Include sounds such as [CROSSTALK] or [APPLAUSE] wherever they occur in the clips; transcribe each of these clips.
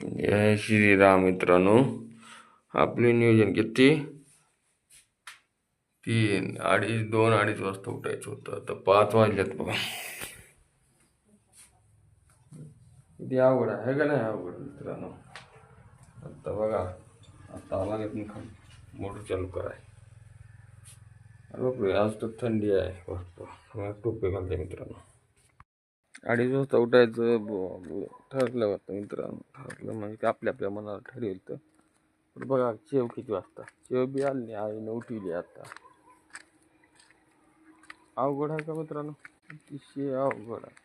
जय श्रीराम मित्रांनो आपले नियोजन किती? तीन अडीच दोन अडीच वाजता उठायचं होतं. आता पाच वाजल्यात बघा. किती आवड आहे का नाही आवड मित्रांनो? आता बघा आता आला नाही पण मोटर चालू कराय. अरे बापरे आज तर थंडी आहे. भरपूर. टोपे घालते मित्रांनो. अडीच वाजता उठायचं ठरलं होतं मित्रांनो ठरलं म्हणजे ते आपल्या आपल्या मनाला ठरवेल तर. पण बघा शेव किती वाजता? शेव बी आली आईनं उठवली आता. अवघड आहे का मित्रांनो? अतिशय अवघड आहे.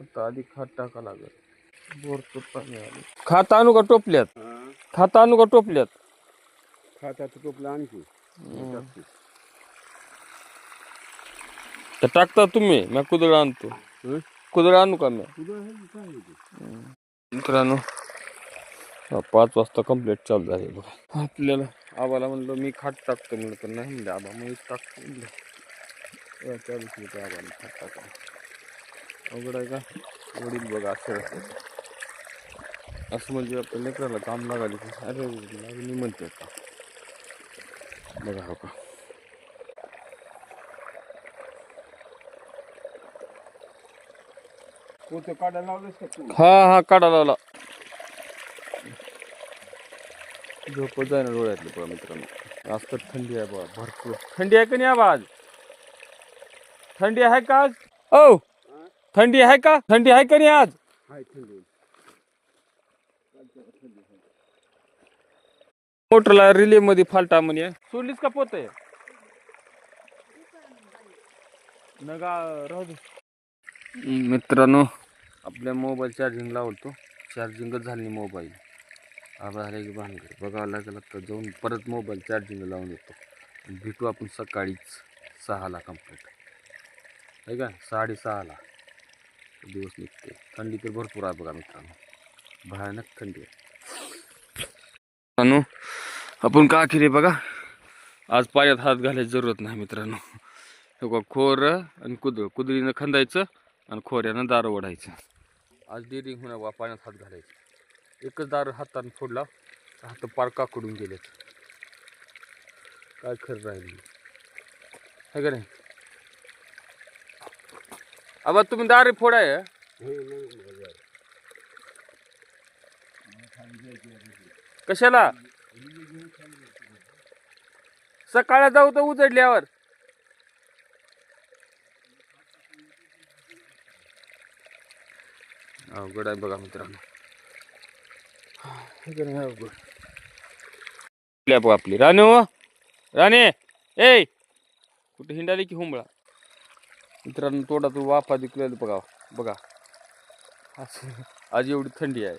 आता आधी खात टाका लागेल. बोरचं पाणी आलं. खात आणू का टोपल्यात? खात आणू का टोपल्यात? खात्याचं टोपलं आणखी. तर टाकता तुम्ही मी कुदळ आणतो कुदळ आणू का मी मित्रांनो पाच वाजता कंप्लीट चालू झाले बघा आपल्याला आबाला म्हणलं मी खाट टाकतो म्हणलं तर नाही आबा मी टाकतो म्हणलं या चाळीस मिनिटं आबाला खाट टाका अवघड आहे का वडील बघा असं असं म्हणजे आपल्या लेकराला काम लागायला की अरे मी म्हणते का बघा हो का पोतं काढायला लावलंस का तू? हा हा काढा लावला. झोप जाय ना डोळ्यातले बघा मित्रांनो. आज तर थंडी आहे बघा भरपूर. थंडी आहे का नाही आवाज थंडी आहे का आज? ओ थंडी आहे का? थंडी आहे का नाही आज? हाय थंडी मोटरला रिले मध्ये फालटा म्हणे. सोडलीस का पोत? नगा राहू दे. मित्रांनो आपल्या मोबाईल चार्जिंग लावतो चार्जिंगच झाली मोबाईल आबा झाले की भानगड. बघावं लागेल तर जाऊन परत मोबाईल चार्जिंग लावून येतो भेटू आपण सकाळीच सहाला कंप्लीट आहे का? साडेसहाला. दिवस निघते थंडी तर भरपूर आहे बघा मित्रांनो. भयानक थंडी आहे. मित्रांनो आपण का केले बघा? आज पायात हात घालायची जरूरत नाही मित्रांनो. खोर आणि कुदळ. कुदळीनं खंदायचं. आणि खोऱ्यानं दारं ओढायचं. आज डिरिंग होणं बा पाण्यात हात घालायचं. एकच दार हातानं फोडला तर हात पार काकडून गेलेत. काय खरं राहिलं हे का नाही? आबा तुम्ही दारे फोडाय. कशाला? सकाळला जाऊ तर उजडल्यावर. अवघड आहे बघा मित्रांनो. हे अवघड. बघा आपली. राणे राणे ए! कुठे हिंडाली की हुंबळा? मित्रांनो तोडा तू वाफा दिकलेलं बघा बघा. आज एवढी थंडी आहे.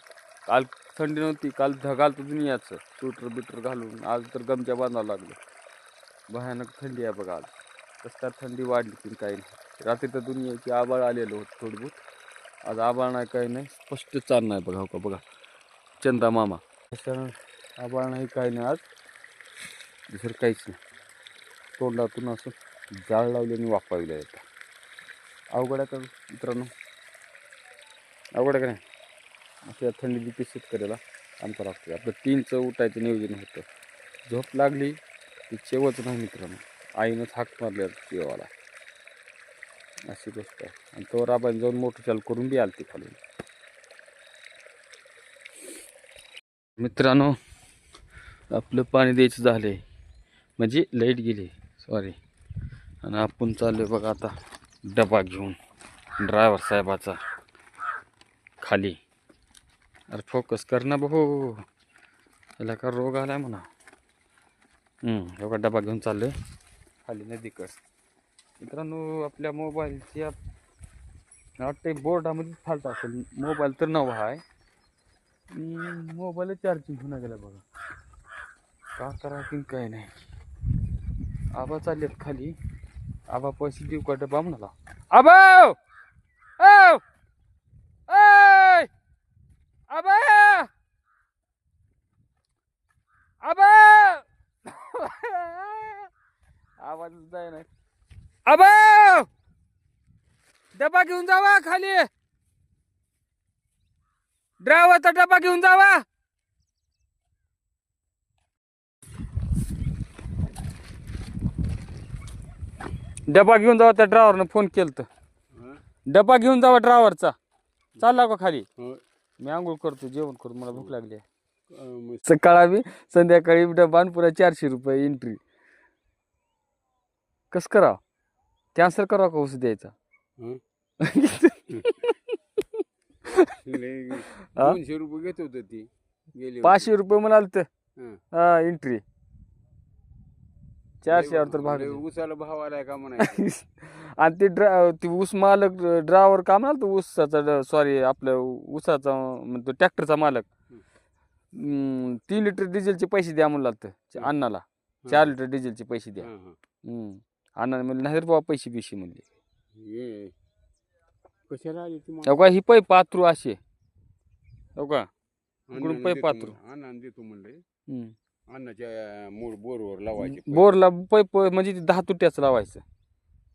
काल थंडी नव्हती काल ढगाल तर दुनियाचं. स्वेटर बिटर घालून आज तर गमच्या बांधावं लागलं. भयानक थंडी आहे बघा आज. कसं काय थंडी वाढली की काही नाही. रात्री तर दुनियाची आबाळ आलेलं होतं थोडं बहुत. आज आबाळ नाही काही नाही. स्पष्ट चालणं नाही बघा हो का? बघा. चंदा मामा. त्याच्यानं आबाळ नाही काही नाही आज. दुसरं काहीच नाही. तोंडातून असं जाळ लावल्याने वापाविलं येतं. अवघड आहे का मित्रांनो? अवघड आहे का नाही? अशा थंडी बिपी शेतकऱ्याला आमचा लागतो आपलं तीनचं उठायचं नियोजन होतं. झोप लागली की चेवत नाही मित्रांनो. आईनंच हाक मारल्या देवाला अशी गोष्ट आहे. आणि तो आपण जाऊन मोठं चालू करून बी आलती खाली मित्रांनो आपलं पाणी द्यायचं झाले म्हणजे लाइट गेली. सॉरी आणि आपण चाललो बघा आता डबा घेऊन. ड्रायव्हर साहेबाचा. खाली. अरे फोकस कर ना भाऊ. याला का रोग आला म्हणा. एवढा डबा घेऊन चाललो खाली नदीकडं. मित्रांनो आपल्या मोबाईलच्या वाटते बोर्डामध्ये फाल्ट असेल. मोबाईल तर नवा आहे. मोबाईल चार्जिंग होऊन गेला बघा. का करा की काय नाही. आबा चाललेत खाली. आबा पैसे देऊ का डबा म्हणाला. आबा! आबा! आबा! [LAUGHS] आवाज जाय नाही. आबा डबा घेऊन जावा खाली. ड्रायव्हरचा डबा घेऊन जावा. डबा घेऊन जावा त्या ड्रायव्हरनं फोन केलं तर हं? डबा घेऊन जावा ड्रायव्हरचा. चालला का खाली. मी आंघोळ करतो जेवण करून मला भूक लागली आहे. सकाळी संध्याकाळी डबा पुरा चारशे रुपये एंट्री कस करावं? कॅन्सल करावं का ऊस द्यायचा हं? [LAUGHS] लय हा? दोनशे रुपये घेत होत ती गेली पाचशे रुपये म्हणाल तर हं. एंट्री चारशेवर तर भाग उसाला भाव आलाय का म्हणायचं [LAUGHS] आणि ते ड्रा ते ऊस मालक ड्रायव्हर का म्हणाल तो ऊसाचा सॉरी आपलं ऊसाचा म्हणतो ट्रॅक्टरचा मालक हम्म, तीन लिटर डिझेलचे पैसे द्या म्हणला तर. अण्णाला चार लिटर डिझेलचे पैसे द्या हं, हं. हम्म. अण्णाने म्हणले नाही रे बाबा पैसे बिशे म्हणले ये कशाला आली ती हो का ही पै पात्रू असे हो का इकडून पै देतो पात्रू. देतो म्हणले हम्म. मूळ बोरवर लावायचे पैसे. बोरला पै पै म्हणजे ते दहा तुट्याच लावायचं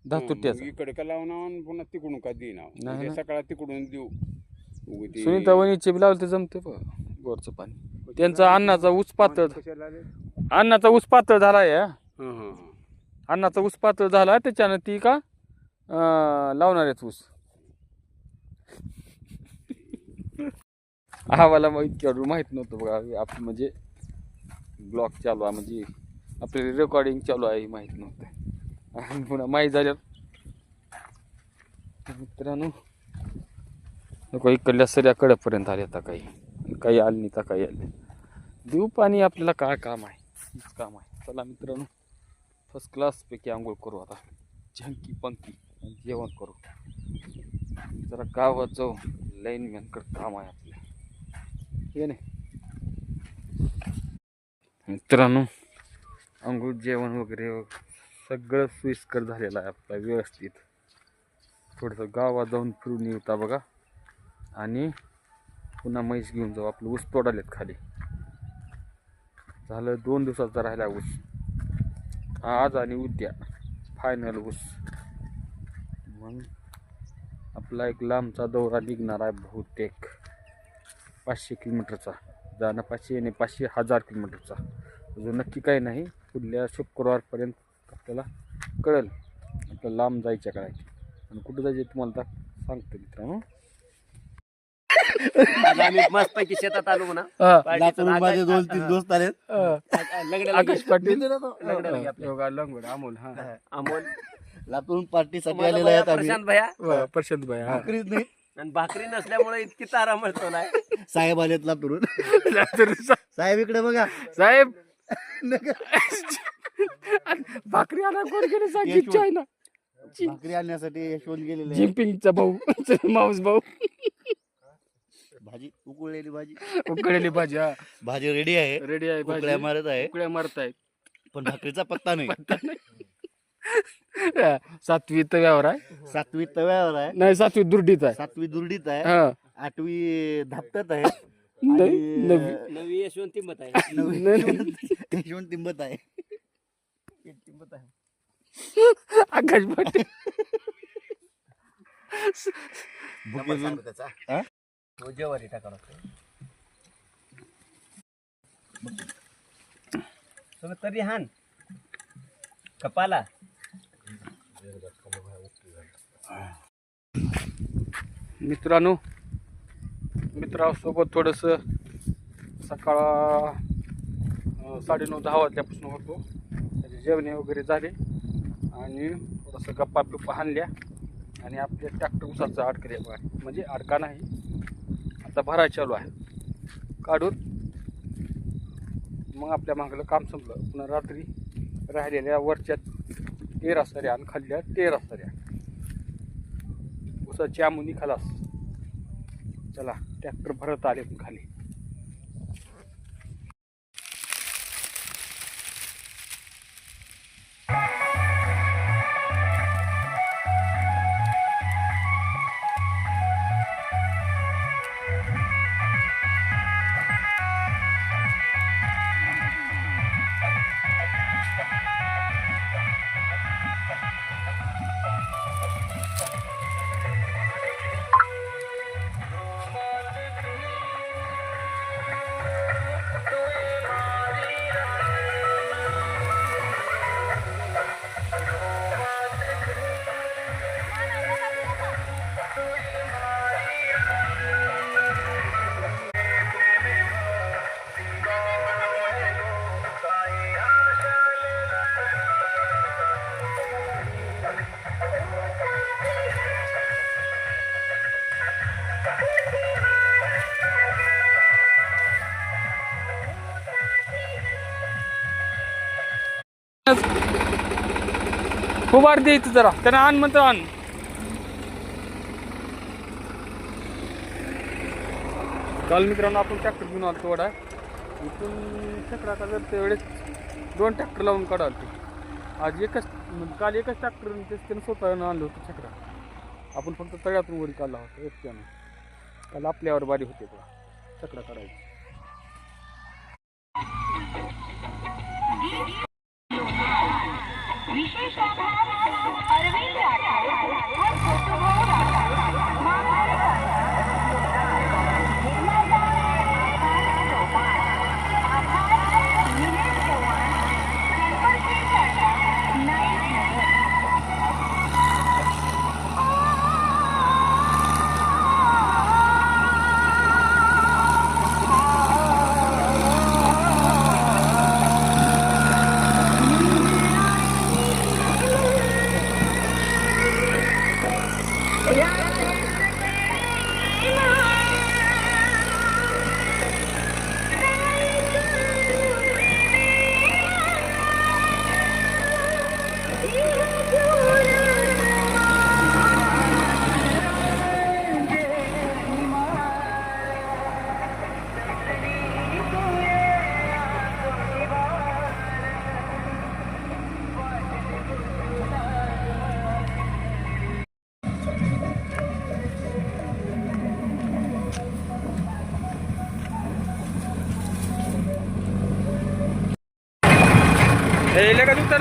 दहा हं, तुट्याच इकडे का लावणार आणि पुन्हा तिकडून का देणार नाही उद्या ना. सकाळ तिकडून देऊ उगा ते- सुनीता वहिनीचे बी लावले तर जमते बोरचं पाणी त्यांचा अन्नाचा ऊस पातळ कशाला आले? अन्नाचा ऊस पातळ झालाय हा. हं, हं, हं. अन्नाचा ऊस पातळ झाला त्याच्यानं ती का लावणार आहेत ऊस. आम्हाला मग इतक्या माहीत नव्हतं बघा आपलं म्हणजे ब्लॉक चालू आहे म्हणजे आपले रेकॉर्डिंग चालू आहे हे नव्हतं. आणि पुन्हा माहीत झालं मित्रांनो नको इकडल्या सऱ्या कडेपर्यंत आले आता काही. काही आले नाही तर काही आले देऊ पाणी आपल्याला काय काम आहे? हेच काम आहे. चला मित्रांनो फर्स्ट क्लासपैकी आंघोळ करू आता. झंकी पंकी जेवण करू. जरा गावात जाऊ. लाईनमॅनकडे काम आहे आपल्या हे नाही मित्रांनो आंघोळ जेवण वगैरे सगळं सोयीस्कर झालेलं आहे आपला व्यवस्थित. थोडंसं गावात जाऊन फिरून येऊता बघा. आणि पुन्हा म्हैस घेऊन जाऊ. आपलं ऊस तोडालेत खाली. झालं दोन दिवसाचा राहिला ऊस. आज आणि उद्या. फायनल ऊस. मग आपला एक लांबचा दौरा निघणार आहे बहुतेक. पाचशे किलोमीटरचा. जाणं पाचशे आणि पाचशे हजार किलोमीटरचा. अजून नक्की काही नाही पुढल्या शुक्रवारपर्यंत आपल्याला कळेल. आपल्याला लांब जायच्या काय आणि कुठं जायचे तुम्हाला सांगतो मित्रांनो. आज आम्ही मस्त पैकी शेतात आलो म्हणा. पार्टीचं आकाश- माझे दोन तीन हा, दोस्त आले हा, लग्नाला आकाश पाटील. लग्नाला लगे आपल्या. योगा लंगोड अमोल हा. अमोल. पार्टीसाठी तुम्हाला आलेले भैया, आहेत आम्ही. प्रशांत भैया. प्रशांत भाई हा. भाकरीच नाही. आणि भाकरी नसल्यामुळे इतकी तारा मिळतो नाही साहेब आलेत लातूरून रात्री सा- साहेब इकडे बघा. साहेब. भाकरी आला कोण गेले सांगितलं चायना भाकरी आणण्यासाठी यशवंत गेलेले आहेत. जिम्पिंगचा भाऊ माऊस भाऊ. भाजी उकळलेली भाजी. उकळलेली भाजी हा. भाजी रेडी आहे. रेडी आहे उकळ्या भाजी मारत आहे. उकळ्या मारतायत पण भाकरीचा पत्ता नाही. सातवी तव्यावर आहे. सातवी तव्यावर आहे. नाही सातवी दुर्डीत आहे. सातवी दुर्डीत आहे. हा. आठवी धापट्यात आहे. नवी- आणि, नवी- नवी [LAUGHS] यशवंती मत आहे. नववी नाही. यशवंत तिंबत आहे. आकाश पाटील जेवारी टाका तुम्ही तरी हान. कपाला. मित्रांनो मित्रासोबत थोडंसं सकाळ साडेनऊ दहा वाजल्यापासून होतो. त्याचे जेवणे वगैरे झाले. आणि थोडंसं गप्पा पिप्पा हाणल्या. आणि आपल्या ट्रॅक्टर उसाचा अडकले म्हणजे अडका नाही. आता भराय चालू आहे. काढून मग आपल्या मागलं काम संपलं. पुन्हा रात्री राहिलेल्या वरच्या तेरा सऱ्या आणि खाल्ल्या तेरा सऱ्या. उसाच्या मुनी खालास. चला ट्रॅक्टर भरत आले पण खाली. वाढ दे इथं जरा. त्यांना आण म्हणतो आण. काल मित्रांनो आपण ट्रॅक्टर घेऊन आलो थोडा. इथून चक्रा का जर त्यावेळेस दोन ट्रॅक्टर लावून काढाल आज एकच म्हणजे काल एकच ट्रॅक्टर त्यानं स्वतःनं आणलं होतं चक्रा. आपण फक्त तळ्यातून वरी काढला होता एकट्यानं काल आपल्यावर बारी होते बघा चक्रा काढायची. विशेष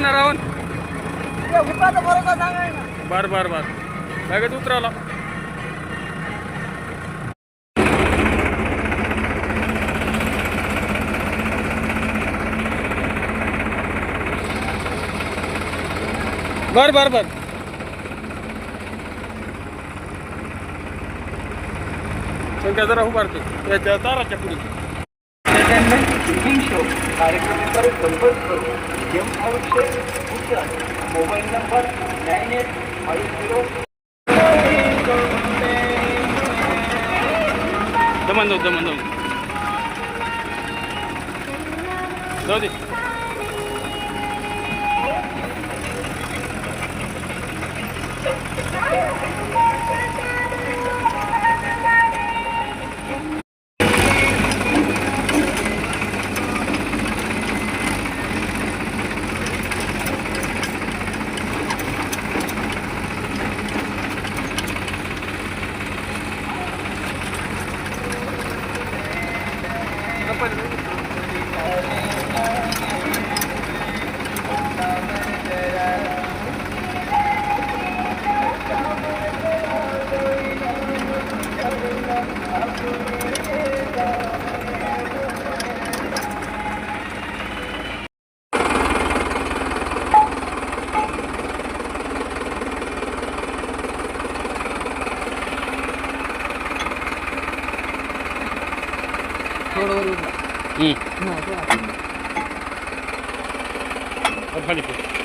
उतरणार राहून बर बर बर. लगेच उतरावला बर बर बर. संख्या जरा उभारते. त्याच्या ताराच्या पुढे. Mobile number nine eight five zero दमन जाऊ दमन जाऊ. जाऊ दे. और खाली पे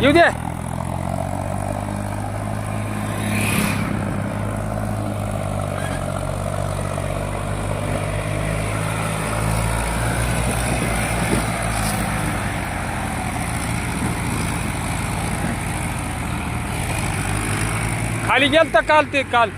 येऊ दे. खाली गेलता काल ते काल.